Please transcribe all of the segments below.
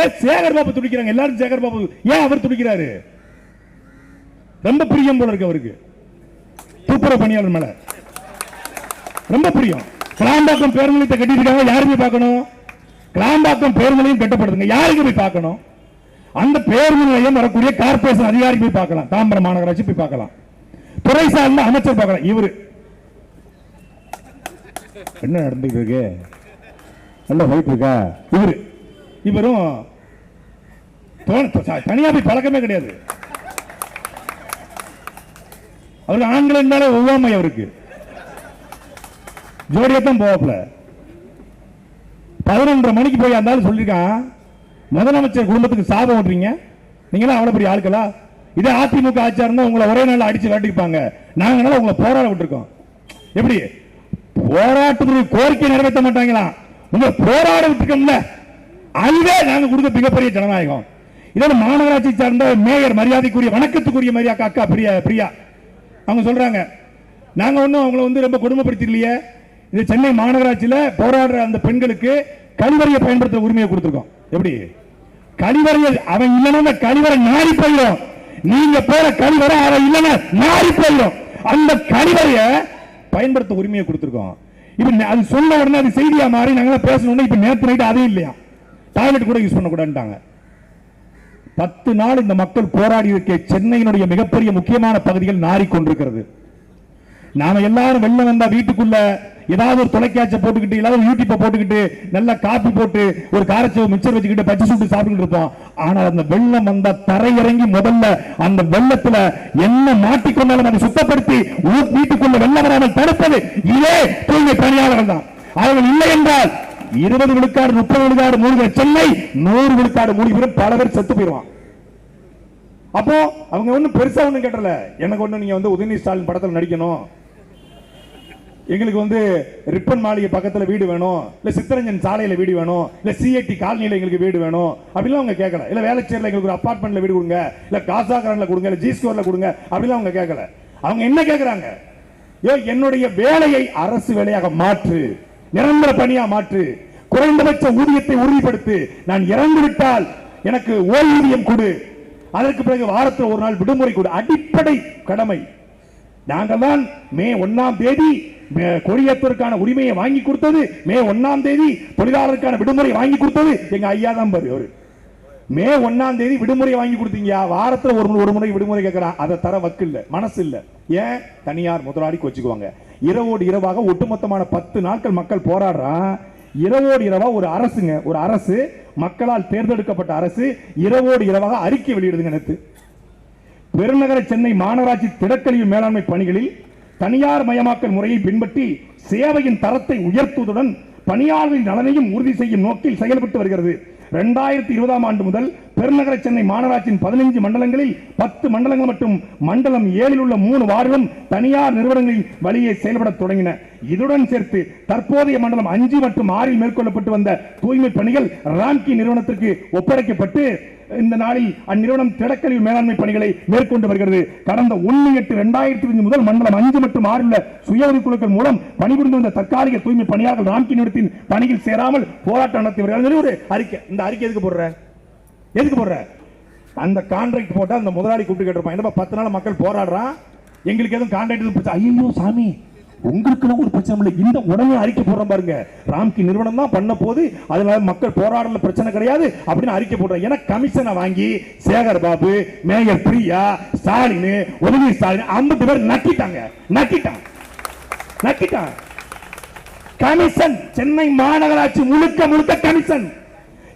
ஏன் சேகர் பாபு துடிக்கிறாங்க? எல்லாரும் சேகர் பாபு. ஏன் அவர் துடிக்கிறாரு? ரொம்ப பிரியம் போல இருக்கு அவருக்கு. துப்புர பணியாளர் மேல. ரொம்ப பிரியம். கிளாம்பாக்கம் பேருந்து நிலையத்தை கட்டிட்டு யாருமே பார்க்கணும்? கிளாம்பாக்கம் பேருந்து நிலையம் கட்டப்படுதுங்க. யாருக்கு போய் பார்க்கணும்? அந்த பேருந்து நிலையம் வரக்கூடிய கார்பரேஷன் அதிகாரி போய் பார்க்கலாம். தாம்பரம் மாநகராட்சி போய் பார்க்கலாம். துறை சார்ந்த அமைச்சர் பார்க்கலாம். இவரு. என்ன நடந்துட்டு இருக்கு? நல்ல போயிட்டு இருக்கா? இவரு. இவரும் தோண- தனியா போய் பழக்கமே கிடையாது. அவருக்கு ஆண்கள் இருந்தாலே ஒவ்வாமை அவருக்கு. ஜோடியத்தான் போவாப்ல பதினொன்றரை மணிக்கு போய் இருந்தாலும் சொல்லியிருக்கான் முதலமைச்சர் குடும்பத்துக்கு சாபம் ஓட்டுறீங்க. நீங்களாம் அவ்வளவு பெரிய ஆட்களா? இதே அதிமுக ஆட்சியா இருந்தால் உங்களை ஒரே நாள் அடிச்சு விரட்டிப்பாங்க. நாங்கனால உங்களை போராட விட்டுருக்கோம். எப்படி? போராட்டத்துக்கு கோரிக்கை நிறைவேற்ற மாட்டாங்களா உங்களை போராட விட்டுருக்கோம்ல. அதுவே நாங்கள் கொடுத்த மிகப்பெரிய ஜனநாயகம். இதோட மாநகராட்சி சார்ந்த மேயர் மரியாதைக்குரிய வணக்கத்துக்குரிய மரியா அக்கா பிரியா பிரியா. அவங்க சொல்றாங்க நாங்க ஒன்றும் அவங்கள வந்து ரொம்ப கொடுமைப்படுத்தலையே இது சென்னை மாநகராட்சியில் போராடுற அந்த பெண்களுக்கு கழிவறையை பயன்படுத்த உரிமையை கொடுத்துருக்கோம். எப்படி? கழிவறையை அவன் இல்லைன்னா கழிவறை நாரி போயிடும். நீங்க போற கழிவறை அவன் இல்லைன்னா நாரி போயிடும். அந்த கழிவறையை பயன்படுத்த உரிமையை கொடுத்துருக்கோம். இப்ப அது சொன்ன உடனே அது செய்தியா மாறி நாங்க பேசணும்னா இப்ப நேற்று நைட்டு அதே இல்லையா? டாய்லெட் கூட யூஸ் பண்ணக்கூடாதுட்டாங்க பத்து நாள் இந்த மக்கள் போராடி இருக்க சென்னையினுடைய மிகப்பெரிய முக்கியமான பகுதிகள் நாறிக்கொண்டிருக்கிறது. நாம எல்லாரும் வெளில வந்தா வீட்டுக்குள்ள ஏதாவது ஒரு தொலைக்காட்சி போட்டுக்கிட்டு ஏதாவது யூடியூப்பை போட்டுக்கிட்டு நல்ல காப்பி போட்டு ஒரு காரச்சவு மிச்சர் வச்சுக்கிட்டு பச்சை சுட்டு சாப்பிட்டு இருப்போம். ஆனால் அந்த வெள்ளம் வந்தா தரையிறங்கி முதல்ல அந்த வெள்ளத்துல என்ன மாட்டிக்கொண்டாலும் அதை சுத்தப்படுத்தி வீட்டுக்குள்ள வெள்ளம் வராமல் தடுப்பது இதே தூய்மை பணியாளர்கள் தான். அவர்கள் இல்லை என்றால் இருபது விழுக்காடு முப்பது விழுக்காடு மூழ்கிற சென்னை நூறு விழுக்காடு மூழ்கி பல பேர் செத்து போயிடுவான். அப்போ அவங்க ஒன்றும் பெருசா ஒன்றும் கேட்டல. எனக்கு ஒண்ணு நீங்க வந்து உதயநிதி ஸ்டாலின் படத்துல நடிக்கணும். எங்களுக்கு வந்து ரிப்பன் மாளிகை பக்கத்துல வீடு வேணும் இல்ல சித்தரஞ்சன் சாலையில வீடு வேணும் இல்ல சிஐடி காலனியில் எங்களுக்கு வீடு வேணும் அப்படிலாம் அவங்க கேட்கல இல்ல வேலைச்சேரில் எங்களுக்கு ஒரு அப்பார்ட்மெண்ட்டில் வீடு கொடுங்க இல்ல காசா கிராண்ட்ல கொடுங்க இல்லை ஜி ஸ்கோர்ல கொடுங்க அப்படிலாம் அவங்க கேட்கல அவங்க என்ன கேட்கறாங்க ஏ என்னுடைய வேலையை அரசு வேலையாக மாற்று. நிரந்தர பணியா மாற்று குறைந்தபட்ச ஊதியத்தை உறுதிப்படுத்து நான் இறந்துவிட்டால் எனக்கு ஓய்வூதியம் கொடு. அதற்கு பிறகு வாரத்தில் ஒரு நாள் விடுமுறை கொடு. அடிப்படை கடமை. நாங்கள் தான் மே ஒன்னாம் தேதி மே- உரிமையை வாங்கி கொடுத்தது. மே ஒன்னாம் தேதி தொழிலாளருக்கான விடுமுறை வாங்கி கொடுத்தது. எங்க ஐயா தான் பாரு அவரு. மே ஒன்னாம் தேதி விடுமுறை வாங்கி கொடுத்தீங்க வாரத்துல ஒரு முறை- ஒரு முறை விடுமுறை கேட்குறான் அதை தர வக்கு இல்ல மனசு இல்ல ஏன்? தனியார் முதலாளிக்கு வச்சுக்குவாங்க. இரவோடு இரவாக ஒட்டுமொத்தமான பத்து நாட்கள் மக்கள் போராடுறான் இரவோடு இரவா ஒரு அரசுங்க. ஒரு அரசு மக்களால் தேர்ந்தெடுக்கப்பட்ட அரசு இரவோடு இரவாக அறிக்கை வெளியிடுதுங்க நேத்து. பெருநகர சென்னை மாநகராட்சி திடக்கழிவு மேலாண்மை பணிகளில் தனியார் மயமாக்கல் முறையை பின்பற்றி சேவையின் தரத்தை உயர்த்துவதுடன் பணியாளர்களின் நலனையும் உறுதி செய்யும் நோக்கில் செயல்பட்டு வருகிறது. ரெண்டாயிரத்தி இருபதாம் ஆண்டு முதல் பெருநகர சென்னை மாநகராட்சியின் பதினைஞ்சு மண்டலங்களில் பத்து மண்டலங்கள் மற்றும் மண்டலம் ஏழில் உள்ள மூணு வார்டுகளும் தனியார் நிறுவனங்களின் வழியே செயல்பட தொடங்கின. இதுடன் சேர்த்து தற்போதைய மண்டலம் அஞ்சு மற்றும் ஆறில் மேற்கொள்ளப்பட்டு வந்த தூய்மை பணிகள் ராம்கி நிறுவனத்திற்கு ஒப்படைக்கப்பட்டு இந்த நாளில் அந்நிறுவனம் திடக்கழிவு மேலாண்மை பணிகளை மேற்கொண்டு வருகிறது. கடந்த ஒன்று எட்டு இரண்டாயிரத்தி ஐந்து முதல் மண்டலம் அஞ்சு மற்றும் ஆறு உள்ள சுய குழுக்கள் மூலம் பணிபுரிந்து வந்த தற்காலிக தூய்மை பணியாளர்கள் ராம்கி நிறுத்தின் பணியில் சேராமல் போராட்டம் நடத்தி வருகிறார்கள். ஒரு அறிக்கை. இந்த அறிக்கை எதுக்கு போடுற? எதுக்கு போடுற? அந்த கான்ட்ராக்ட் போட்டால் அந்த முதலாளி கூப்பிட்டு கேட்டிருப்பான். என்னப்பா பத்து நாள் மக்கள் போராடுறான்? எங்களுக்கு எதுவும் கான்ட்ராக்ட் ஐயோ சாமி. உங்களுக்கு ஒரு பிரச்சனை இல்லை. இந்த உடனே அறிக்கை போடுற பாருங்க. ராம்கி நிறுவனம் தான் பண்ண போது அதனால மக்கள் போராடல பிரச்சனை கிடையாது அப்படின்னு அறிக்கை போடுறேன். ஏன்னா கமிஷனை வாங்கி சேகர் பாபு மேயர் பிரியா ஸ்டாலின் உதவி ஸ்டாலின் ஐம்பது பேர் நக்கிட்டாங்க. நக்கிட்டான் நக்கிட்டான் கமிஷன். சென்னை மாநகராட்சி முழுக்க முழுக்க கமிஷன்.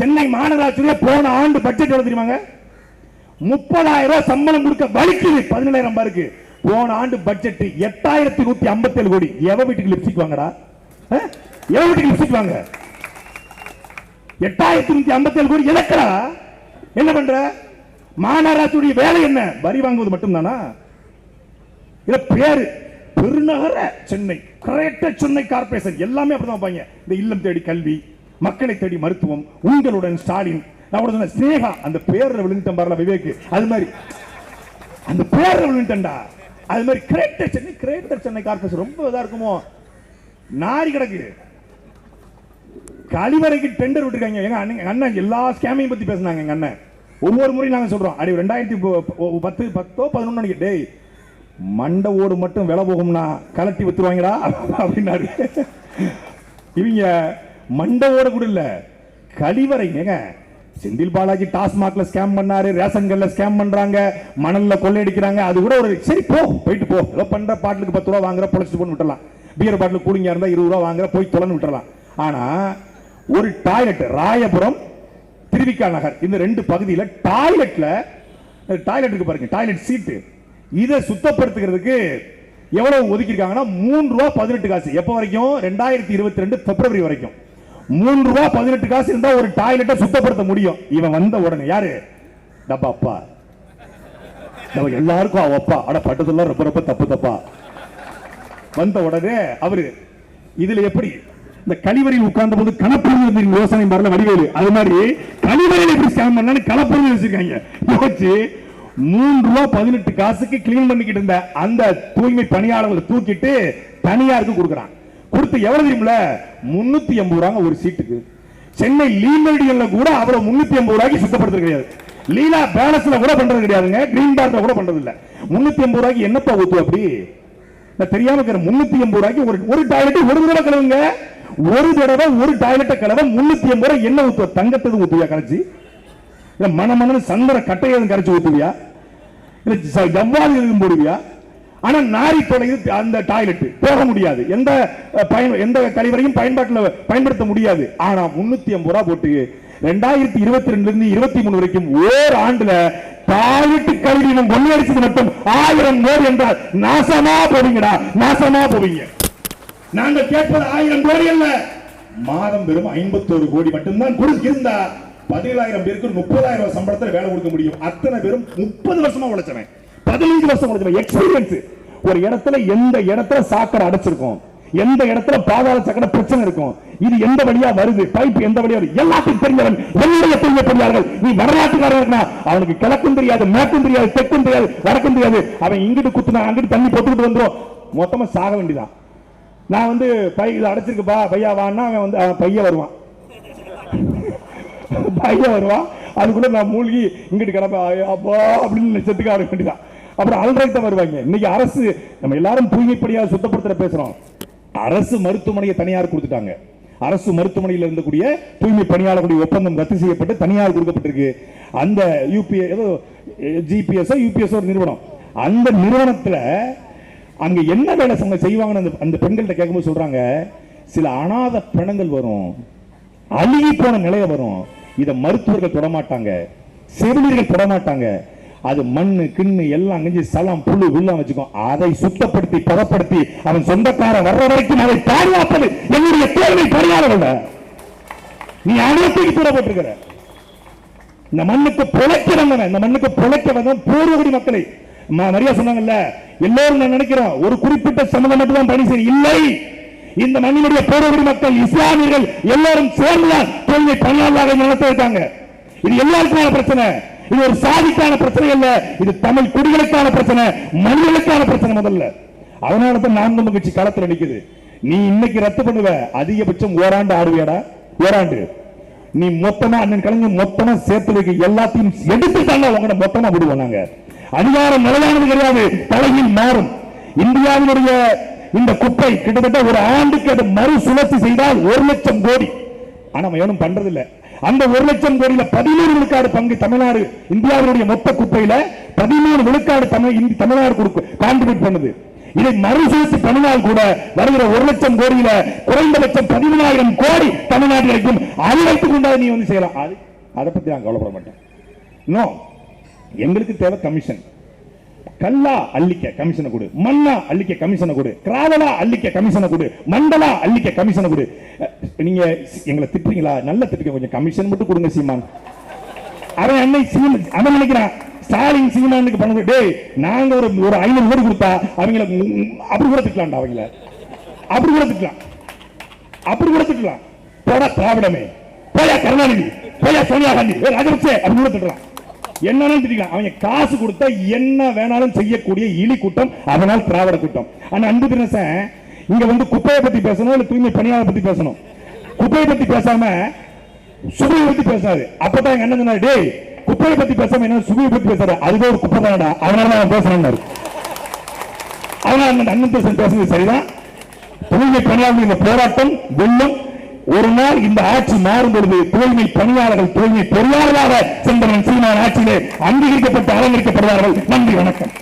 சென்னை மாநகராட்சியில போன ஆண்டு பட்ஜெட் எவ்வளவு தெரியுமாங்க? முப்பதாயிரம் ரூபாய் சம்பளம் கொடுக்க வலிக்குது. பதினேழாயிரம் ரூபாய்க்கு போன ஆண்டு பட்ஜெட் எட்டாயிரத்தி நூத்தி ஐம்பத்தி ஏழு கோடி. எவ வீட்டுக்கு லிப்ஸ்டிக் வாங்கடா அஹ்? எவ வீட்டுக்கு லிப்ஸ்டிக் வாங்க எட்டாயிரத்தி நூத்தி ஐம்பத்தி ஏழு கோடி எதற்கடா என்ன பண்ற? மாநகராட்சியுடைய வேலை என்ன? வரி வாங்குவது மட்டும்தானா? இல்ல பேரு? பெருநகர சென்னை கிரேட்டர் சென்னை கார்பரேஷன் எல்லாமே அப்படிதான் வைப்பாங்க. இந்த இல்லம் தேடி கல்வி மக்களை தேடி மருத்துவம் உங்களுடன் ஸ்டாலின். நான் கூட சொன்ன ஸ்னேகா அந்த பேரில் விழுந்துட்டேன் பாருல விவேக். அது மாதிரி. அந்த பேரில் விழுந்துட்டேன்டா. அது மாதிரி greater Chennai greater Chennai corpus ரொம்ப இதா இருக்குமோ? நாரி கிடக்கு. கழிவறைக்கு டெண்டர் விட்டுருக்காங்க. எங்க அண்ணன் அண்ணன் எல்லா ஸ்கேமையும் பத்தி பேசுனாங்க எங்க அண்ணன். ஒவ்வொரு முறையும் நாங்க சொல்றோம். அடி ரெண்டாயிரத்தி பத்து பத்தோ பதினொன்னு டேய் மண்டை ஓடு மட்டும் விலை போகும்னா கலட்டி வித்துருவாங்கடா அப்படின்னாரு. இவங்க மண்டை ஓட கூட இல்ல கழிவறைங்க செந்தில் பாலாஜி டாஸ்மாக்ல ஸ்கேம் பண்ணாரு ரேஷன்கள்ல ஸ்கேம் பண்றாங்க மணல்ல கொள்ளையடிக்கிறாங்க அது கூட ஒரு சரி போ போயிட்டு போ. ஏதோ பண்ற பாட்டிலுக்கு பத்து ரூபா வாங்குற பொழைச்சிட்டு போன்னு விட்டுறலாம். பியர் பாட்டில் கூலிங்கா இருந்தா இருபது ரூபா வாங்குற போய் தொலைன்னு விட்டுறலாம். ஆனா ஒரு டாய்லெட் ராயபுரம் திருவிக்கா நகர் இந்த ரெண்டு பகுதியில டாய்லெட்ல டாய்லெட் இருக்கு பாருங்க டாய்லெட் சீட்டு இதை சுத்தப்படுத்துகிறதுக்கு எவ்வளவு ஒதுக்கியிருக்காங்கன்னா மூன்று ரூபா பதினெட்டு காசு. எப்போ வரைக்கும்? ரெண்டாயிரத்தி இருபத்தி ரெண்டு பிப்ரவரி வரைக்கும். மூன்று ரூபா பதினெட்டு காசு இருந்தா ஒரு டாய்லெட்டை சுத்தப்படுத்த முடியும். இவன் வந்த உடனே யாரு? டப்பா அப்பா. நம்ம எல்லாருக்கும் அவ அப்பா. அட பட்டதெல்லாம் ரொம்ப ரொம்ப தப்பு தப்பா. வந்த உடனே அவரு இதுல எப்படி? இந்த கழிவறையில் உட்கார்ந்த போது கணப்பொருள் யோசனை வரல வடிவேலு. அது மாதிரி கழிவறையில் எப்படி ஸ்கேன் பண்ணான்னு கலப்பொருள் வச்சிருக்காங்க. யோசிச்சு மூன்று ரூபா பதினெட்டு காசுக்கு கிளீன் பண்ணிக்கிட்டு இருந்த அந்த தூய்மை பணியாளர்களை தூக்கிட்டு தனியாருக்கு கொடுக்குறான். கொடுத்து எவ்வளவு தெரியுமில முன்னூத்தி எண்பது ரூபாங்க ஒரு சீட்டுக்கு. சென்னை லீமெடியன்ல கூட அவ்வளவு முன்னூத்தி எண்பது ரூபாய்க்கு சுத்தப்படுத்துறது கிடையாது. லீலா பேலஸ்ல கூட பண்றது கிடையாதுங்க. கிரீன் பார்க்ல கூட பண்றது இல்ல. முன்னூத்தி எண்பது ரூபாய்க்கு என்னப்பா ஊத்து அப்படி? நான் தெரியாம இருக்கிற முன்னூத்தி எண்பது ரூபாய்க்கு ஒரு ஒரு டாய்லெட் ஒரு தடவை கழுவுங்க. ஒரு தடவை ஒரு டாய்லெட்டை கலவை முன்னூத்தி எண்பது ரூபாய் என்ன ஊத்துவ? தங்கத்தது ஊத்துவியா கரைச்சி? இல்ல மன மனன்னு சந்தர கட்டையதும் கரைச்சி ஊத்துவியா? இல்ல ஜவ்வாது போடுவியா? ஆனா நாரி தொலைது அந்த டாய்லெட் போக முடியாது. எந்த பயன் எந்த கழிவறையும் பயன்பாட்டில் பயன்படுத்த முடியாது. ஆனா முன்னூத்தி ஐம்பது ரூபா போட்டு ரெண்டாயிரத்தி இருபத்தி ரெண்டுல இருந்து இருபத்தி மூணு வரைக்கும் ஓர் ஆண்டுல டாய்லெட் கழிவு கொள்ளையடிச்சது மட்டும் ஆயிரம் கோடி என்றால் நாசமா போவீங்கடா. நாசமா போவீங்க. நாங்கள் கேட்பது ஆயிரம் கோடி அல்ல. மாதம் வெறும் ஐம்பத்தோரு கோடி மட்டும்தான் கொடுத்திருந்தா பதினேழாயிரம் பேருக்கு முப்பதாயிரம் சம்பளத்தில் வேலை கொடுக்க முடியும். அத்தனை பேரும் முப்பது வருஷமா உழைச்சவன். பதினஞ்சு வருஷம் முடிஞ்சவன் எக்ஸ்பீரியன்ஸ் ஒரு இடத்துல எந்த இடத்துல சாக்கடை அடைச்சிருக்கும் எந்த இடத்துல பாதாள சக்கர பிரச்சனை இருக்கும் இது எந்த வழியா வருது பைப் எந்த வழியா வருது எல்லாத்தையும் தெரிஞ்சவன் என்னுடைய பெரிய பெரியார்கள் நீ வரலாற்றுக்காரன் அவனுக்கு கிழக்கும் தெரியாது மேற்கும் தெரியாது தெற்கும் தெரியாது வடக்கும் தெரியாது. அவன் இங்கிட்டு குத்துனா அங்கிட்டு தண்ணி போட்டுக்கிட்டு வந்துடும் மொத்தமா சாக வேண்டியதான் நான் வந்து பை இதை அடைச்சிருக்குப்பா பையா வான்னா அவன் வந்து அவன் பையன் வருவான். பையன் வருவான். அதுக்குள்ள நான் மூழ்கி இங்கிட்டு கிடப்ப அப்போ அப்படின்னு செத்துக்க ஆட அப்புறம் அப்புறம் தான் வருவாங்க. இன்னைக்கு அரசு நம்ம எல்லாரும் தூய்மைப்படியாக சுத்தப்படுத்துற பேசுறோம். அரசு மருத்துவமனையை தனியார் கொடுத்துட்டாங்க. அரசு மருத்துவமனையில் இருந்தக்கூடிய தூய்மை பணியாளர்களுடைய ஒப்பந்தம் ரத்து செய்யப்பட்டு தனியார் கொடுக்கப்பட்டிருக்கு. அந்த யூபிஏ ஏதோ ஜிபிஎஸ் யூபிஎஸ் ஒரு நிறுவனம். அந்த நிறுவனத்துல அங்க என்ன வேலை அவங்க செய்வாங்கன்னு அந்த அந்த பெண்கள்கிட்ட கேட்கும்போது சொல்றாங்க சில அனாத பிணங்கள் வரும். அழுகி போன நிலையை வரும். இதை மருத்துவர்கள் தொடமாட்டாங்க. செவிலியர்கள் தொடமாட்டாங்க. அது மண்ணு கிண்ணு எல்லாம் கஞ்சி சலம் புழு வில்லாம் வச்சுக்கோ. அதை சுத்தப்படுத்தி பதப்படுத்தி அவன் சொந்தக்காரன் வர்ற வரைக்கும் அதை பாதுகாப்பது என்னுடைய தேவை பணியாளர்கள். நீ அனைத்துக்கு போடப்பட்டிருக்கிற இந்த மண்ணுக்கு பிழைக்க வந்தவன் இந்த மண்ணுக்கு பிழைக்க வந்தவன் பூர்வகுடி மக்களை. ம- மரியா சொன்னாங்கல்ல எல்லோரும் நான் நினைக்கிறோம் ஒரு குறிப்பிட்ட சமூகம் மட்டும் தான் பணி செய்யும் இல்லை. இந்த மண்ணினுடைய போர்வடி மக்கள் இஸ்லாமியர்கள் எல்லாரும் சேர்ந்துதான் தொழிலை பணியாளராக நடத்த வைத்தாங்க இது எல்லாருக்குமான பிரச்சனை. இது ஒரு சாதிக்கான பிரச்சனை அல்ல. இது தமிழ் குடிகளுக்கான பிரச்சனை மனிதர்களுக்கான பிரச்சனை முதல்ல. அதனால தான் நாம் நம்ம கட்சி களத்தில் நிக்குது. நீ இன்னைக்கு ரத்து பண்ணுவ. அதிகபட்சம் ஓராண்டு ஆடுவியாடா? ஓராண்டு. நீ மொத்தமா அண்ணன் கலைஞர் மொத்தமா சேர்த்து வைக்க எல்லாத்தையும் எடுத்து தாங்க உங்களை மொத்தமா விடுவோம் நாங்க. அதிகாரம் நிலையானது கிடையாது. தலையில் மாறும். இந்தியாவினுடைய இந்த குப்பை கிட்டத்தட்ட ஒரு ஆண்டுக்கு அது மறுசுழற்சி செய்தால் ஒரு லட்சம் கோடி. ஆனா அவன் எவனும் பண்றதில்ல. அந்த ஒரு லட்சம் கோடியில பதிமூணு விழுக்காடு பங்கு தமிழ்நாடு இந்தியாவினுடைய மொத்த குப்பையில பதிமூணு விழுக்காடு தமிழ் தமிழ்நாடு கொடுக்கு கான்ட்ரிபியூட் பண்ணுது. இதை மறுசுழற்சி பண்ணினால் கூட வருகிற ஒரு லட்சம் கோடியில குறைந்தபட்சம் பதிமூணாயிரம் கோடி தமிழ்நாட்டில் இருக்கும் அதை வைத்துக் கொண்டாது நீ வந்து செய்யலாம். அது அதை பத்தி நான் கவலைப்பட மாட்டேன். நோ எங்களுக்கு தேவை கமிஷன் கல்லா அள்ளிக்க கமிஷனை கொடு. மண்ணா அள்ளிக்க கமிஷனை கொடு. கிராவலா அள்ளிக்க கமிஷனை கொடு. மண்டலா அள்ளிக்க கமிஷனை கொடு. நீங்க எங்களை திட்டுறீங்களா? நல்ல திட்டுங்க கொஞ்சம் கமிஷன் மட்டும் கொடுங்க சீமான். அவன் அன்னை சீமன் அவன் நினைக்கிறான் ஸ்டாலின் சீமானுக்கு பண்ணுங்க டேய் நாங்க ஒரு ஒரு ஐநூறு கோடி கொடுத்தா அவங்கள அப்படி கூட திட்டலாம்டா அவங்கள. அப்படி கூட திட்டலாம். அப்படி கூட திட்டலாம். போடா திராவிடமே. போயா கருணாநிதி. போயா சோனியா காந்தி. ராஜபக்சே அப்படி கூட திட்டலாம். என்னன்னு திட்டிக்கலாம். அவங்க காசு கொடுத்தா என்ன வேணாலும் செய்யக்கூடிய இலி கூட்டம் அதனால் திராவிட கூட்டம். ஆனா அன்பு தினசன் இங்க வந்து குப்பையை பத்தி பேசணும் இல்ல தூய்மை பணியாளர் பத்தி பேசணும்? குப்பையை பத்தி பேசாம சுவையை பத்தி பேசாது. அப்பதான் எங்க அண்ணன் சொன்னாரு டேய் குப்பையை பத்தி பேசாம என்ன சுவையை பத்தி பேசாரு அதுவே ஒரு குப்பை தானடா. அதனால தான் பேசுறேன்னாரு. அதனால அந்த அண்ணன் பேசுறது பேசுறது சரிதான். தூய்மை பணியாளர்கள் இந்த போராட்டம் வெள்ளம் ஒரு நாள் இந்த ஆட்சி மாறும் பொழுது தூய்மை பணியாளர்கள் தூய்மை பொறியாளராக சென்றவன் சீமான் ஆட்சியிலே அங்கீகரிக்கப்பட்டு அலங்கரிக்கப்படுவார்கள். நன்றி வணக்கம்.